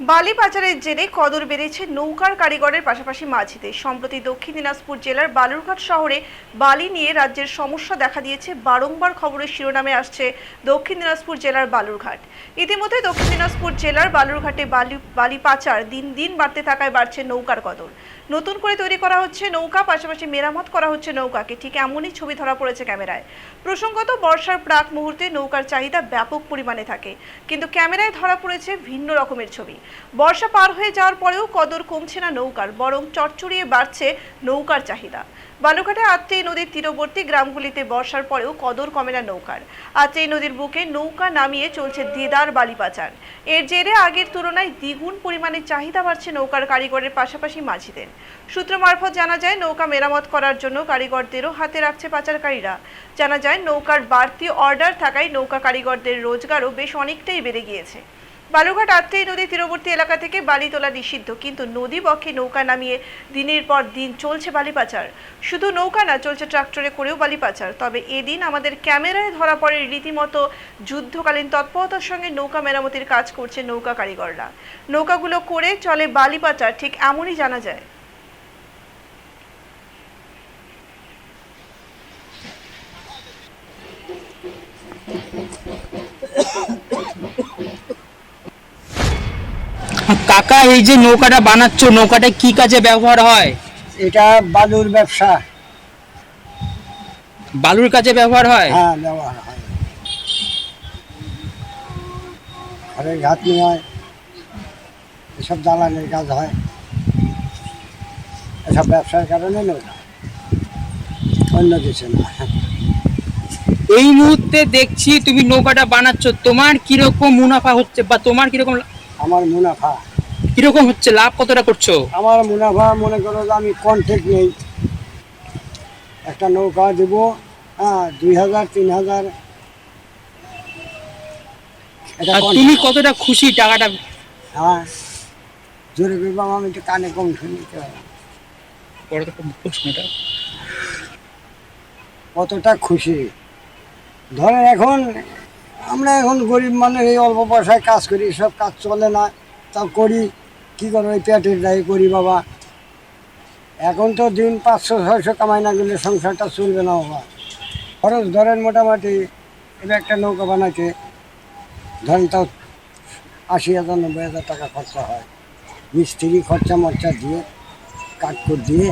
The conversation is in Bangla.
বালি পাচারের জেরে কদর বেড়েছে নৌকার কারিগরের পাশাপাশি মাঝিদের। সম্প্রতি দক্ষিণ দিনাজপুর জেলার বালুরঘাট শহরে বালি নিয়ে রাজ্যের সমস্যা দেখা দিয়েছে। বারংবার খবরের শিরোনামে আসছে দক্ষিণ দিনাজপুর জেলার বালুরঘাট। ইতিমধ্যে দক্ষিণ দিনাজপুর জেলার বালুরঘাটে বালি বালি পাচার দিন দিন বাড়তে থাকায় বাড়ছে নৌকার কদর। নতুন করে তৈরি করা হচ্ছে নৌকা, পাশাপাশি মেরামত করা হচ্ছে নৌকাকে। ঠিক এমনই ছবি ধরা পড়েছে ক্যামেরায়। প্রসঙ্গত, বর্ষার প্রাক মুহূর্তে নৌকার চাহিদা ব্যাপক পরিমাণে থাকে। কিন্তু ক্যামেরায় ধরা পড়েছে ভিন্ন রকমের ছবি। বর্ষা পার হয়ে যাওয়ার পরেও কদর কমছে না নৌকার, বরং চটচড়িয়ে বাড়ছে নৌকার চাহিদা। বালুঘাটে আত্রেই নদীর তীরবর্তী গ্রামগুলিতে বর্ষার পরেও কদর কমে না নৌকার। আত্রেই নদীর বুকে নৌকা নামিয়ে চলছে দেদার বালি পাচার। এর জেরে আগের তুলনায় দ্বিগুণ পরিমাণে চাহিদা বাড়ছে নৌকার কারিগরের পাশাপাশি মাঝিদের। সূত্র মারফত জানা যায়, নৌকা মেরামত করার জন্য কারিগরদেরও হাতে রাখছে পাচারকারীরা। জানা যায়, নৌকার বাড়তি অর্ডার থাকায় নৌকা কারিগরদের রোজগারও বেশ অনেকটাই বেড়ে গিয়েছে। বালুঘাট আত্রেই নদী তীরবর্তী এলাকা থেকে বালি তোলা নিষিদ্ধ, কিন্তু নদী বক্ষে নৌকা নামিয়ে দিনের পর দিন চলছে বালি পাচার। শুধু নৌকা না, চলছে ট্রাক্টরে করেও বালি পাচার। তবে এদিন আমাদের ক্যামেরায় ধরা পড়ে রীতিমতো যুদ্ধকালীন তৎপরতার সঙ্গে নৌকা মেরামতির কাজ করছে নৌকা কারিগররা। নৌকাগুলো করে চলে বালি পাচার, ঠিক এমনই জানা যায়। কাকা এই যে নৌকাটা বানাচ্ছ নৌকাটা কি কাজে ব্যবহার হয়? এটা বালুর ব্যবসা। বালুর কাজে ব্যবহার হয়? হ্যাঁ ব্যবহার হয়। ঘরে ঘাত হয় এসব জ্বালানির কাজ হয়। এসব ব্যবসার কারণে নৌকা। অন্য কিছু না। এই মুহূর্তে দেখছি তুমি নৌকাটা বানাচ্ছ। তোমার কীরকম মুনাফা হচ্ছে বা তোমার কীরকম আমার মুনাফা। কীরকম হচ্ছে? লাভ কতটা করছ? আমার মুনাফা মনে করো যে আমি কন্ট্যাক্ট নেই একটা নৌকা দেব হ্যাঁ দুই হাজার তিন হাজার। আর তুমি কতটা খুশি টাকাটা? হ্যাঁ জোরে করবাম আমি তো কানে কম শুনি। তো। বড় তো প্রশ্নটা কতটা খুশি? ধরেন এখন আমরা এখন গরিব মানুষ, এই অল্প পয়সায় কাজ করি, সব কাজ চলে না। তা করি, কী করব, এই পেটের দায়ী করি বাবা। এখন তো দিন পাঁচশো, ছয়শো কামাই না গেলে সংসারটা চলবে না বাবা। খরচ ধরেন মোটামুটি, এবার একটা নৌকা বানাইতে ধরেন তাও আশি হাজার, নব্বই হাজার টাকা খরচা হয়। মিস্ত্রি খরচা মরচা দিয়ে, কাঠকুট দিয়ে